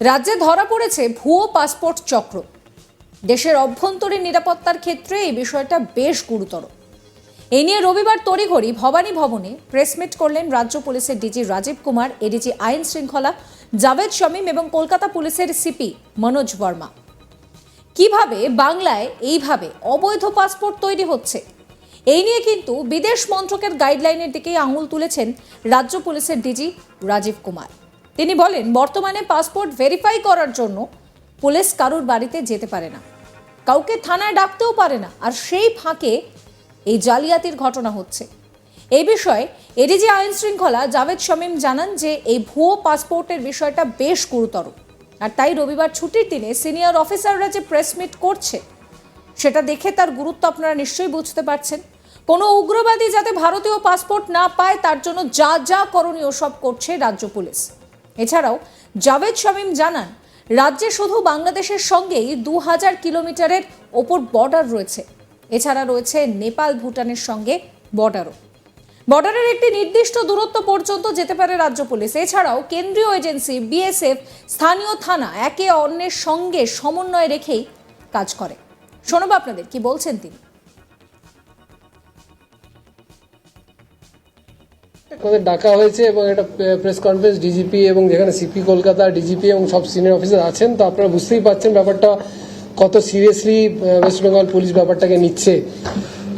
রাজ্যে ধরা পড়েছে ভুয়ো পাসপোর্ট চক্র। দেশের অভ্যন্তরীণ নিরাপত্তার ক্ষেত্রে এই বিষয়টা বেশ গুরুতর। এই নিয়ে রবিবার তড়িঘড়ি ভবানী ভবনে প্রেসমিট করলেন রাজ্য পুলিশের ডিজি রাজীব কুমার, এডিজি আইন শৃঙ্খলা, জাভেদ শামীম এবং কলকাতা পুলিশের সিপি মনোজ বর্মা। কীভাবে বাংলায় এইভাবে অবৈধ পাসপোর্ট তৈরি হচ্ছে? এই নিয়ে কিন্তু বিদেশ মন্ত্রকের গাইডলাইনের দিকেই আঙুল তুলেছেন রাজ্য পুলিশের ডিজি রাজীব কুমার। তিনি বলেন, বর্তমানে পাসপোর্ট ভেরিফাই করার জন্য পুলিশ কারুর বাড়িতে যেতে পারে না। কাউকে থানায় ডাকতেও পারে না। আর সেই ফাঁকে এই জালিয়াতির ঘটনা হচ্ছে। এই বিষয়ে এডিজি আইন শৃঙ্খলা জাভেদ শামীম জানান যে, এই ভুয়ো পাসপোর্টের বিষয়টা বেশ গুরুতর। আর তাই রবিবার ছুটির দিনে সিনিয়র অফিসাররা যে প্রেস মিট করছে, সেটা দেখে তার গুরুত্ব আপনারা নিশ্চয়ই বুঝতে পারছেন। কোনো উগ্রবাদী যাতে ভারতীয় পাসপোর্ট না পায়, তার জন্য যা যা করণীয় সব করছে রাজ্য পুলিশ। এছাড়াও জাভেদ শামীম জানান, রাজ্যে শুধু বাংলাদেশের সঙ্গেই দু হাজার কিলোমিটারের ওপর বর্ডার রয়েছে। এছাড়া রয়েছে নেপাল, ভুটানের সঙ্গে বর্ডারও বর্ডারের একটি নির্দিষ্ট দূরত্ব পর্যন্ত যেতে পারে রাজ্য পুলিশ। এছাড়াও কেন্দ্রীয় এজেন্সি বিএসএফ স্থানীয় থানা একে অন্যের সঙ্গে সমন্বয় রেখেই কাজ করে। শোনব আপনাদের কি বলছেন তিনি। আমাদের ডাকা হয়েছে এবং একটা প্রেস কনফারেন্স ডিজিপি এবং যেখানে সিপি কলকাতা ডিজিপি এবং সব সিনিয়র অফিসার আছেন, তো আপনারা বুঝতেই পারছেন ব্যাপারটা, কত সিরিয়াসলি ওয়েস্ট বেঙ্গল পুলিশ ব্যাপারটাকে নিচ্ছে।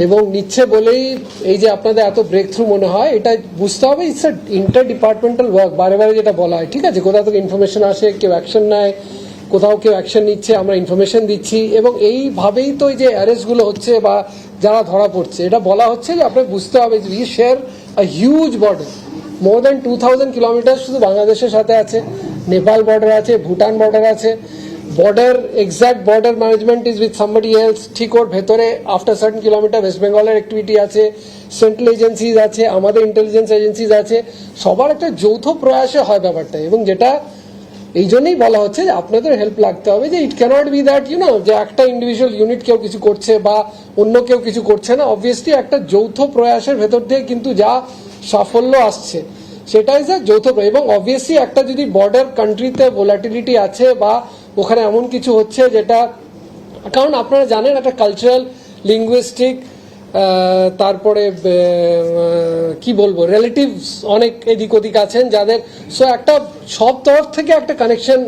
এবং নিচ্ছে বলেই এই যে আপনাদের এত ব্রেক থ্রু মনে হয় এটা বুঝতে হবে it's a inter departmental work বারে বারে যেটা বলা হয়, ঠিক আছে? কোথাও থেকে ইনফরমেশন আসে, কেউ অ্যাকশন নেয়, কোথাও কেউ অ্যাকশন নিচ্ছে, আমরা ইনফরমেশন দিচ্ছি, এবং এইভাবেই তো এই যে অ্যারেস্টগুলো হচ্ছে বা যারা ধরা পড়ছে, এটা বলা হচ্ছে যে আপনাকে বুঝতে হবে যে share a huge border more than two thousand kilometre শুধু বাংলাদেশের সাথে আছে। নেপাল বর্ডার আছে, ভুটান বর্ডার আছে। Border exact border management is with somebody else ঠিক ওর ভেতরে আফটার সার্টেন কিলোমিটার ওয়েস্ট বেঙ্গলের অ্যাক্টিভিটি আছে সেন্ট্রাল এজেন্সিজ আছে, আমাদের ইন্টেলিজেন্স এজেন্সিজ আছে। সবার একটা যৌথ প্রয়াসে হয় ব্যাপারটা। এবং যেটা এই জন্যই বলা হচ্ছে যে আপনাদের হেল্প লাগতে হবে যে it cannot be that you know যে একটা ইন্ডিভিজুয়াল ইউনিট কেউ কিছু করছে বা অন্য কেউ কিছু করছে না অবভিয়াসলি একটা যৌথ প্রয়াসের ভেতর দিয়ে কিন্তু যা সাফল্য আসছে, সেটা ইজ যৌথ। এবং অবভিয়াসলি একটা যদি বর্ডার কান্ট্রিতে ভোলাটিলিটি আছে বা ওখানে এমন কিছু হচ্ছে যেটা কারণ আপনারা জানেন একটা কালচারাল লিঙ্গুইস্টিক তারপরে কি বলব রিলেটিভস অনেক এদিক ওদিক আছেন যাদের সো একটা, সব তরফ থেকে একটা কানেকশন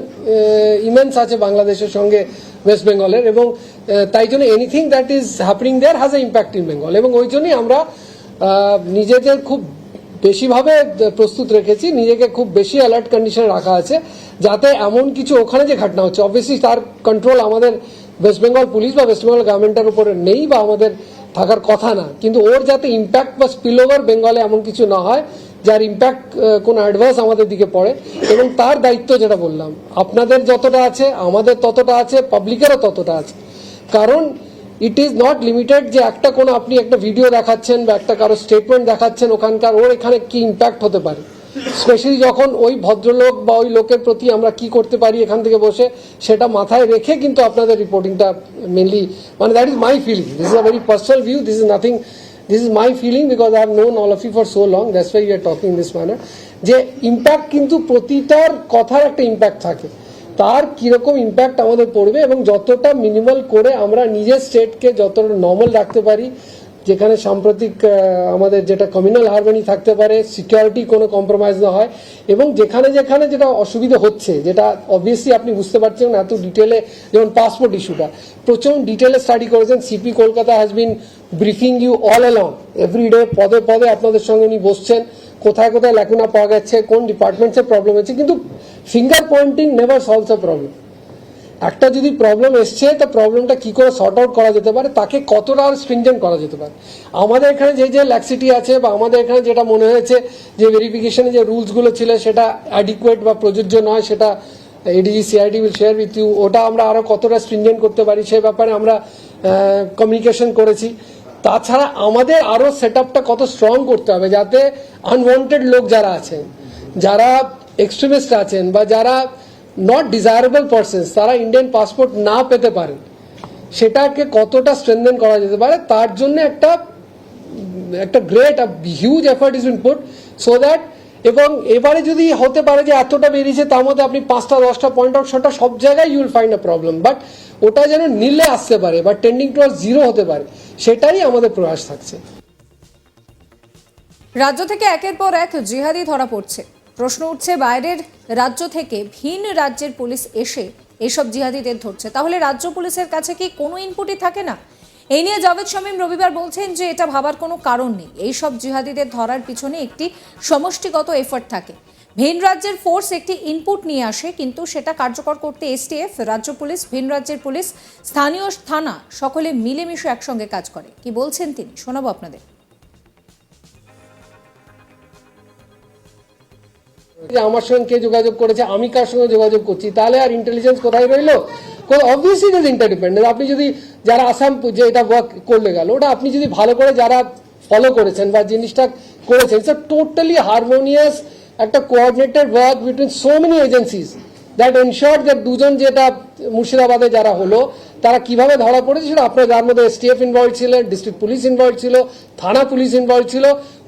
ইমেন্স আছে বাংলাদেশের সঙ্গে ওয়েস্ট বেঙ্গলের এবং তাই জন্য anything that is happening there has a impact in Bengal এবং ওই জন্যই আমরা নিজেদের খুব বেশিভাবে প্রস্তুত রেখেছি, নিজেকে খুব বেশি অ্যালার্ট কন্ডিশনে রাখা আছে, যাতে এমন কিছু ওখানে যে ঘটনা হচ্ছে অবভিয়াসলি তার কন্ট্রোল আমাদের ওয়েস্ট বেঙ্গল পুলিশ বা ওয়েস্ট বেঙ্গল গভর্নমেন্টের উপরে নেই বা আমাদের থাকার কথা না। কিন্তু ওর যাতে ইম্প্যাক্ট বা স্পিল ওভার বেঙ্গলে এমন কিছু না হয়, যার ইম্প্যাক্ট কোনো অ্যাডভান্স আমাদের দিকে পড়ে, এবং তার দায়িত্ব যেটা বললাম, আপনাদের যতটা আছে, আমাদের ততটা আছে পাবলিকেরও ততটা আছে। কারণ ইট ইজ নট লিমিটেড যে একটা কোনো আপনি একটা ভিডিও দেখাচ্ছেন বা একটা কারও স্টেটমেন্ট দেখাচ্ছেন, ওখানকার ওর এখানে কি ইম্প্যাক্ট হতে পারে। স্পেশালি যখন ওই ভদ্রলোক বা ওই লোকের প্রতি আমরা কি করতে পারি এখান থেকে বসে, সেটা মাথায় রেখে কিন্তু আপনাদের রিপোর্টিংটা মেনলি মানে that is my feeling this is a very personal view this is nothing this is my feeling because I have known all of you for so long that's why you are talking this manner যে impact কিন্তু প্রতিটার কথার একটা impact থাকে। তার কীরকম impact আমাদের পড়বে এবং যতটা মিনিমাল করে আমরা নিজের স্টেটকে যতটা নর্মাল রাখতে পারি যেখানে সাম্প্রতিক আমাদের যেটা কমিউনাল হারমোনি থাকতে পারে সিকিউরিটি কোনো কম্প্রোমাইজ না হয়, এবং যেখানে যেখানে যেটা অসুবিধা হচ্ছে, যেটা অবভিয়াসলি আপনি বুঝতে পারছেন এত ডিটেলে যেমন পাসপোর্ট ইস্যুটা প্রচুর ডিটেলে স্টাডি করেছেন CP Kolkata has been briefing you all along everyday পদে পদে আপনাদের সঙ্গে উনি বসছেন, কোথায় কোথায় ল্যাকুনা পাওয়া গেছে, কোন ডিপার্টমেন্টসের প্রবলেম হচ্ছে, কিন্তু finger pointing never solves a problem একটা যদি প্রবলেম এসছে, তা প্রবলেমটা কি করে সর্ট আউট করা যেতে পারে? তাকে কতটা আর স্ট্রিংজেন্ট করা যেতে পারে? আমাদের এখানে যে যে ল্যাক্সিটি আছে বা আমাদের এখানে যেটা মনে হয়েছে যে ভেরিফিকেশনে যে রুলসগুলো ছিল, সেটা অ্যাডিকুয়েট বা প্রযোজ্য নয়, সেটা ADG CID will share with you ওটা আমরা আরও কতটা স্ট্রিংজেন্ট করতে পারি, সে ব্যাপারে আমরা কমিউনিকেশন করেছি। তাছাড়া আমাদের আরও সেট আপটা কত স্ট্রং করতে হবে, যাতে আনওয়ান্টেড লোক যারা আছেন, যারা এক্সট্রিমিস্ট আছেন বা যারা নট ডিজায়ারেবল পার্সেন্স তারা ইন্ডিয়ান পাসপোর্ট না পেতে পারেন সেটাকে কতটা স্ট্রেনদেন করা যেতে পারে, তার জন্য একটা একটা great huge effort is been put so that এবং এবারে যদি হতে পারে যে এতটা বেরিয়েছে, তার মধ্যে আপনি পাঁচটা, দশটা পয়েন্ট আউট শটটা সব জায়গায় you'll find a problem but ওটা যেন নীলে আসতে পারে, বা টেন্ডিং টু জিরো হতে পারে সেটাই আমাদের প্রয়াস থাকছে। রাজ্য থেকে একের পর এক জিহাদি ধরা পড়ছে। প্রশ্ন উঠছে, বাইরের রাজ্য থেকে ভিন রাজ্যের পুলিশ এসে এসব জিহাদিদের ধরছে। তাহলে রাজ্য পুলিশের কাছে কি কোনো ইনপুটই থাকে না? এই নিয়ে জাভেদ শামীম রবিবার বলছেন যে এটা ভাবার কোনো কারণ নেই। এই সব জিহাদিদের ধরার পিছনে একটি সমষ্টিগত এফর্ট থাকে। ভিন রাজ্যের ফোর্স একটি ইনপুট নিয়ে আসে, কিন্তু সেটা কার্যকর করতে এসটিএফ রাজ্য পুলিশ, ভিন রাজ্যের পুলিশ, স্থানীয় থানা, সকলে মিলেমিশে একসঙ্গে কাজ করে। কি বলছেন তিনি? শোনাবো আপনাদের। আমার সঙ্গে কে যোগাযোগ করেছে, আমি কার সঙ্গে যোগাযোগ করছি, তাহলে আর ইন্টেলিজেন্স কোথায় রইল? অবভিয়াসলি ইট ইজ ইন্টারডিপেন্ডেন্ট আপনি যদি যারা আসাম যে এটা ওয়ার্ক করলে গেল, ওটা আপনি যদি ভালো করে যারা ফলো করেছেন বা জিনিসটা করেছেন ইটস টোটালি হারমোনিয়াস একটা coordinated work between so many agencies that ensure that দুজন যেটা মুর্শিদাবাদে যারা হলো, তারা কীভাবে ধরা পড়েছে সেটা আপনার যার মধ্যে এসটিএফ ইনভলভ ছিল ডিস্ট্রিক্ট পুলিশ ইনভলভ ছিল, থানা পুলিশ ইনভলভ ছিল,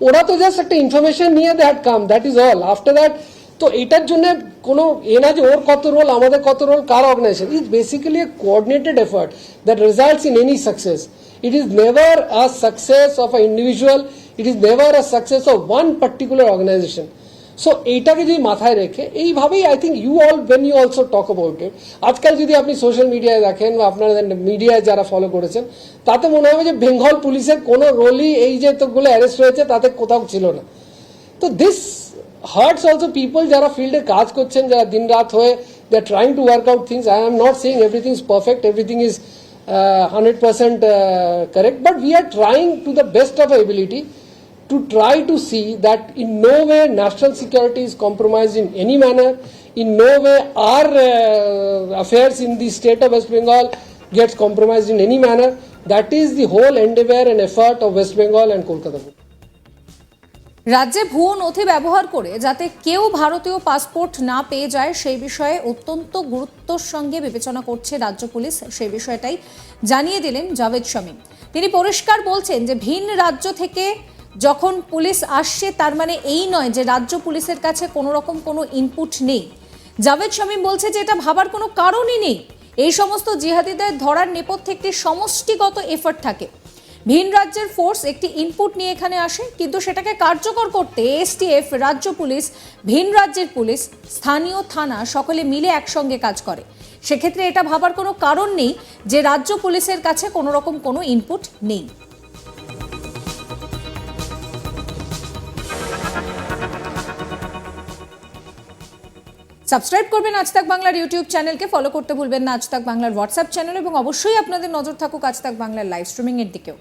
ওরা তো জাস্ট একটা ইনফরমেশন নিয়ে that come that is all after that তো এটার জন্য কোনো, এ না যে ওর কত রোল আমাদের কত role car organisation is basically a coordinated effort that results in any success it is never a success of a individual it is never a success of one particular organisation so এইটাকে যদি মাথায় রেখে, এইভাবেই I think you all when you also talk about it আজকাল যদি আপনি social মিডিয়ায় দেখেন বা আপনাদের মিডিয়ায় যারা ফলো করেছেন, তাতে মনে হবে যে বেঙ্গল পুলিশের কোনো রোলই এই যে তোগুলো অ্যারেস্ট হয়েছে, তাতে কোথাও ছিল না। তো দিস হার্টস অলসো পিপল যারা ফিল্ডে কাজ করছেন, যারা দিন রাত হয়ে they are trying to work out things I am not saying everything is perfect everything is hundred percent correct but we are trying to the best of ability to try to see that in no way national security is compromised in any manner in no way our uh, affairs in the state of west bengal gets compromised in any manner that is the whole endeavor and effort of west bengal and kolkata রাজ্যে ভুয়ো নথি ব্যবহার করে যাতে কেউ ভারতীয় passport না পেয়ে যায় সেই বিষয়ে অত্যন্ত গুরুত্বর সঙ্গে বিবেচনা করছে রাজ্য পুলিশ সেই বিষয়টাই জানিয়ে দিলেন জাভেদ শামীম তিনি পরিষ্কার বলছেন যে ভিন রাজ্য থেকে যখন পুলিশ আসছে, তার মানে এই নয় যে রাজ্য পুলিশের কাছে কোনো রকম কোনো ইনপুট নেই। জাভেদ শামীম বলছে যে এটা ভাবার কোনো কারণই নেই। এই সমস্ত জিহাদিদের ধরার নেপথ্যে একটি সমষ্টিগত এফর্ট থাকে। ভিন রাজ্যের ফোর্স একটি ইনপুট নিয়ে এখানে আসে, কিন্তু সেটাকে কার্যকর করতে এসটিএফ রাজ্য পুলিশ, ভিন রাজ্যের পুলিশ, স্থানীয় থানা সকলে মিলে একসঙ্গে কাজ করে। সেক্ষেত্রে এটা ভাবার কোনো কারণ নেই যে রাজ্য পুলিশের কাছে কোনো রকম কোনো ইনপুট নেই। সাবস্ক্রাইব করবেন আজ তাক বাংলার ইউটিউব চ্যানেলকে। ফলো করতে ভুলবেন না আজ তাক বাংলার হোয়াটসঅ্যাপ চ্যানেল। এবং অবশ্যই আপনাদের নজর থাকুক আজ তাক বাংলার লাইভ স্ট্রিমিং এর দিকেও।